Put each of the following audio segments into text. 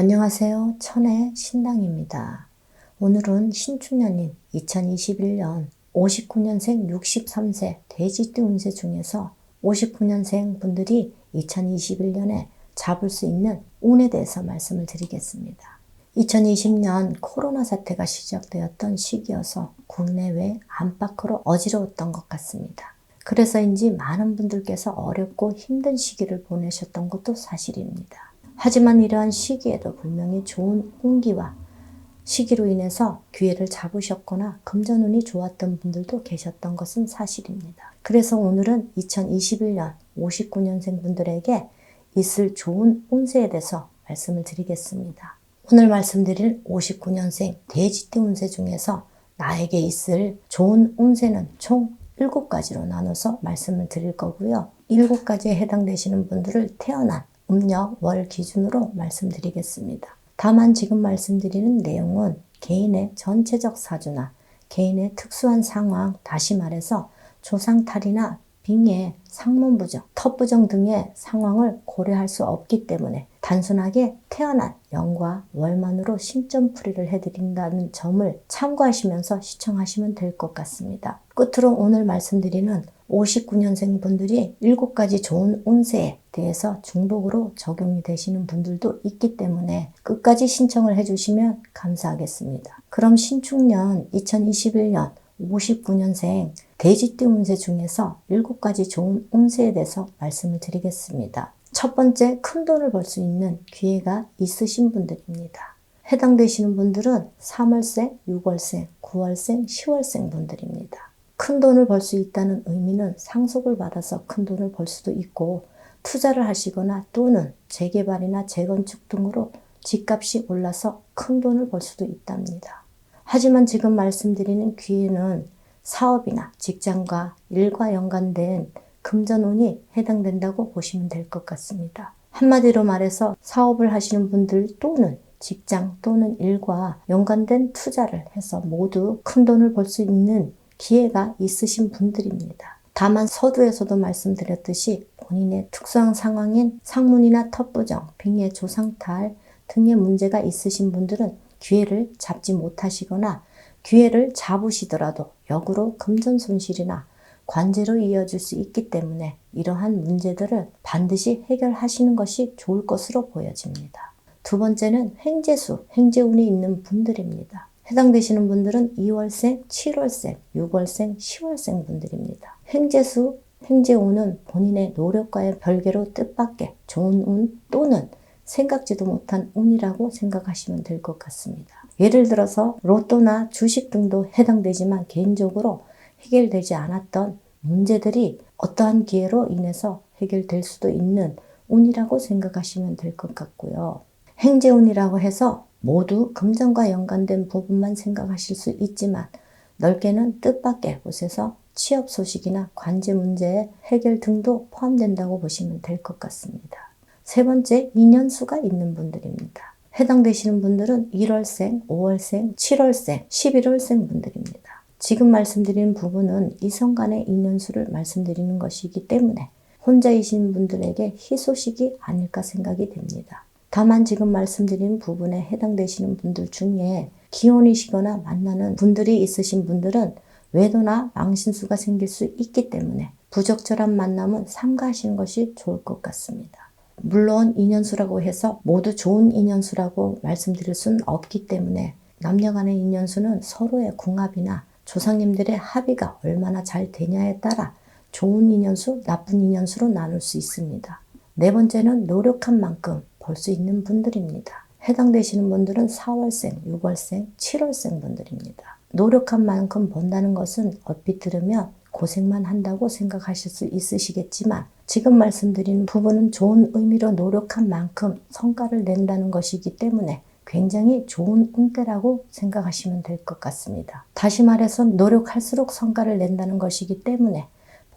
안녕하세요. 천의 신당입니다. 오늘은 신축년인 2021년 59년생 63세 돼지띠 운세 중에서 59년생 분들이 2021년에 잡을 수 있는 운에 대해서 말씀을 드리겠습니다. 2020년 코로나 사태가 시작되었던 시기여서 국내외 안팎으로 어지러웠던 것 같습니다. 그래서인지 많은 분들께서 어렵고 힘든 시기를 보내셨던 것도 사실입니다. 하지만 이러한 시기에도 분명히 좋은 운기와 시기로 인해서 기회를 잡으셨거나 금전운이 좋았던 분들도 계셨던 것은 사실입니다. 그래서 오늘은 2021년 59년생 분들에게 있을 좋은 운세에 대해서 말씀을 드리겠습니다. 오늘 말씀드릴 59년생 돼지띠 운세 중에서 나에게 있을 좋은 운세는 총 7가지로 나눠서 말씀을 드릴 거고요. 7가지에 해당되시는 분들을 태어난 음력 월 기준으로 말씀드리겠습니다. 다만 지금 말씀드리는 내용은 개인의 전체적 사주나 개인의 특수한 상황, 다시 말해서 조상탈이나 빙의 상문 부정, 턱 부정 등의 상황을 고려할 수 없기 때문에 단순하게 태어난 연과 월만으로 신점풀이를 해드린다는 점을 참고하시면서 시청하시면 될 것 같습니다. 끝으로 오늘 말씀드리는 59년생 분들이 7가지 좋은 운세에 대해서 중복으로 적용이 되시는 분들도 있기 때문에 끝까지 신청을 해주시면 감사하겠습니다. 그럼 신축년 2021년 59년생 돼지띠 운세 중에서 7가지 좋은 운세에 대해서 말씀을 드리겠습니다. 첫 번째 큰 돈을 벌 수 있는 기회가 있으신 분들입니다. 해당되시는 분들은 3월생, 6월생, 9월생, 10월생 분들입니다. 큰 돈을 벌 수 있다는 의미는 상속을 받아서 큰 돈을 벌 수도 있고 투자를 하시거나 또는 재개발이나 재건축 등으로 집값이 올라서 큰 돈을 벌 수도 있답니다. 하지만 지금 말씀드리는 기회는 사업이나 직장과 일과 연관된 금전운이 해당된다고 보시면 될 것 같습니다. 한마디로 말해서 사업을 하시는 분들 또는 직장 또는 일과 연관된 투자를 해서 모두 큰 돈을 벌 수 있는 기회가 있으신 분들입니다. 다만 서두에서도 말씀드렸듯이 본인의 특수한 상황인 상문이나 턱부정, 빙의 조상탈 등의 문제가 있으신 분들은 기회를 잡지 못하시거나 기회를 잡으시더라도 역으로 금전 손실이나 관제로 이어질 수 있기 때문에 이러한 문제들을 반드시 해결하시는 것이 좋을 것으로 보여집니다. 두 번째는 행재수, 행재운이 있는 분들입니다. 해당되시는 분들은 2월생, 7월생, 6월생, 10월생 분들입니다. 행재수, 행재운은 본인의 노력과의 별개로 뜻밖의 좋은 운 또는 생각지도 못한 운이라고 생각하시면 될 것 같습니다. 예를 들어서 로또나 주식 등도 해당되지만 개인적으로 해결되지 않았던 문제들이 어떠한 기회로 인해서 해결될 수도 있는 운이라고 생각하시면 될 것 같고요. 행재운이라고 해서 모두 금전과 연관된 부분만 생각하실 수 있지만 넓게는 뜻밖의 곳에서 취업 소식이나 관제 문제의 해결 등도 포함된다고 보시면 될 것 같습니다. 세 번째, 인연수가 있는 분들입니다. 해당되시는 분들은 1월생, 5월생, 7월생, 11월생 분들입니다. 지금 말씀드린 부분은 이성 간의 인연수를 말씀드리는 것이기 때문에 혼자이신 분들에게 희소식이 아닐까 생각이 됩니다. 다만 지금 말씀드린 부분에 해당되시는 분들 중에 기혼이시거나 만나는 분들이 있으신 분들은 외도나 망신수가 생길 수 있기 때문에 부적절한 만남은 삼가하시는 것이 좋을 것 같습니다. 물론 인연수라고 해서 모두 좋은 인연수라고 말씀드릴 수는 없기 때문에 남녀 간의 인연수는 서로의 궁합이나 조상님들의 합의가 얼마나 잘 되냐에 따라 좋은 인연수, 나쁜 인연수로 나눌 수 있습니다. 네 번째는 노력한 만큼 볼수 있는 분들입니다. 해당되시는 분들은 4월생, 6월생, 7월생 분들입니다. 노력한 만큼 번다는 것은 얼핏 들으면 고생만 한다고 생각하실 수 있으시겠지만 지금 말씀드린 부분은 좋은 의미로 노력한 만큼 성과를 낸다는 것이기 때문에 굉장히 좋은 운때라고 생각하시면 될 것 같습니다. 다시 말해서 노력할수록 성과를 낸다는 것이기 때문에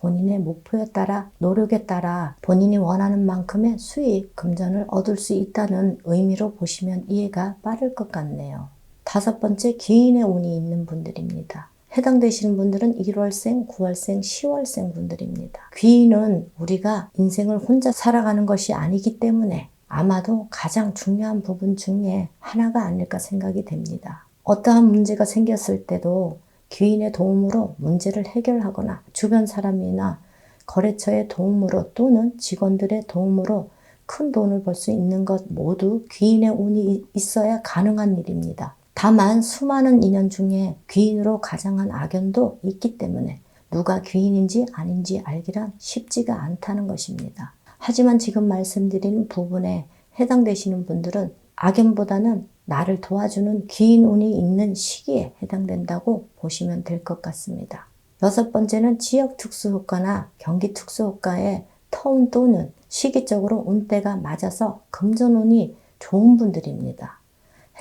본인의 목표에 따라 노력에 따라 본인이 원하는 만큼의 수익, 금전을 얻을 수 있다는 의미로 보시면 이해가 빠를 것 같네요. 다섯 번째, 기인의 운이 있는 분들입니다. 해당되시는 분들은 1월생, 9월생, 10월생 분들입니다. 귀인은 우리가 인생을 혼자 살아가는 것이 아니기 때문에 아마도 가장 중요한 부분 중에 하나가 아닐까 생각이 됩니다. 어떠한 문제가 생겼을 때도 귀인의 도움으로 문제를 해결하거나 주변 사람이나 거래처의 도움으로 또는 직원들의 도움으로 큰 돈을 벌 수 있는 것 모두 귀인의 운이 있어야 가능한 일입니다. 다만 수많은 인연 중에 귀인으로 가장한 악연도 있기 때문에 누가 귀인인지 아닌지 알기란 쉽지가 않다는 것입니다. 하지만 지금 말씀드린 부분에 해당되시는 분들은 악연보다는 나를 도와주는 귀인 운이 있는 시기에 해당된다고 보시면 될 것 같습니다. 여섯 번째는 지역 특수 효과나 경기 특수 효과의 터운 또는 시기적으로 운때가 맞아서 금전운이 좋은 분들입니다.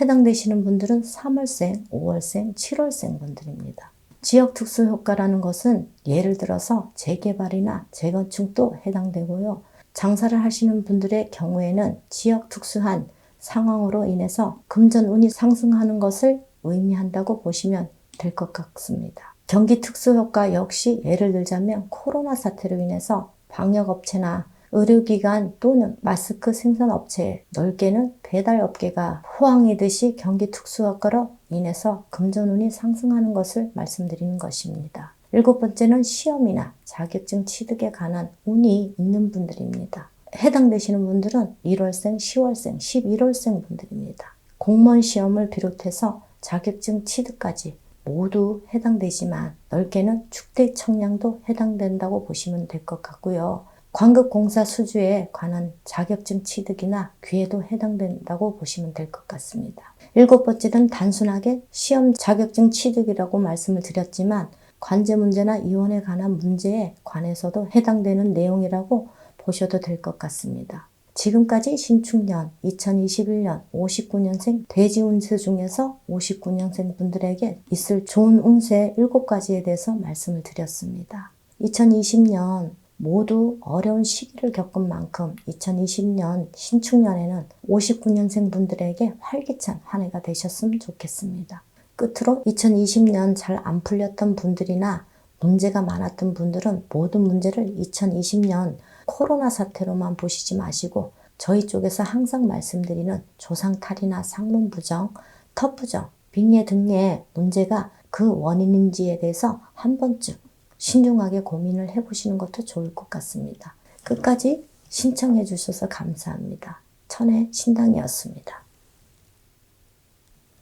해당되시는 분들은 3월생, 5월생, 7월생 분들입니다. 지역 특수 효과라는 것은 예를 들어서 재개발이나 재건축도 해당되고요. 장사를 하시는 분들의 경우에는 지역 특수한 상황으로 인해서 금전운이 상승하는 것을 의미한다고 보시면 될 것 같습니다. 경기 특수 효과 역시 예를 들자면 코로나 사태로 인해서 방역업체나 의료기관 또는 마스크 생산업체, 넓게는 배달업계가 호황이듯이 경기 특수효과로 인해서 금전운이 상승하는 것을 말씀드리는 것입니다. 일곱 번째는 시험이나 자격증 취득에 관한 운이 있는 분들입니다. 해당되시는 분들은 1월생, 10월생, 11월생 분들입니다. 공무원 시험을 비롯해서 자격증 취득까지 모두 해당되지만 넓게는 축대 청량도 해당된다고 보시면 될 것 같고요. 관급공사 수주에 관한 자격증 취득이나 기회도 해당된다고 보시면 될 것 같습니다. 일곱 번째는 단순하게 시험 자격증 취득이라고 말씀을 드렸지만 관제 문제나 이혼에 관한 문제에 관해서도 해당되는 내용이라고 보셔도 될 것 같습니다. 지금까지 신축년 2021년 59년생 돼지 운세 중에서 59년생 분들에게 있을 좋은 운세 7가지에 대해서 말씀을 드렸습니다. 2020년 모두 어려운 시기를 겪은 만큼 2020년 신축년에는 59년생 분들에게 활기찬 한 해가 되셨으면 좋겠습니다. 끝으로 2020년 잘 안 풀렸던 분들이나 문제가 많았던 분들은 모든 문제를 2020년 코로나 사태로만 보시지 마시고 저희 쪽에서 항상 말씀드리는 조상탈이나 상문 부정, 터 부정, 빙의 등의 문제가 그 원인인지에 대해서 한 번쯤 신중하게 고민을 해보시는 것도 좋을 것 같습니다. 끝까지 신청해 주셔서 감사합니다. 천의 신당이었습니다.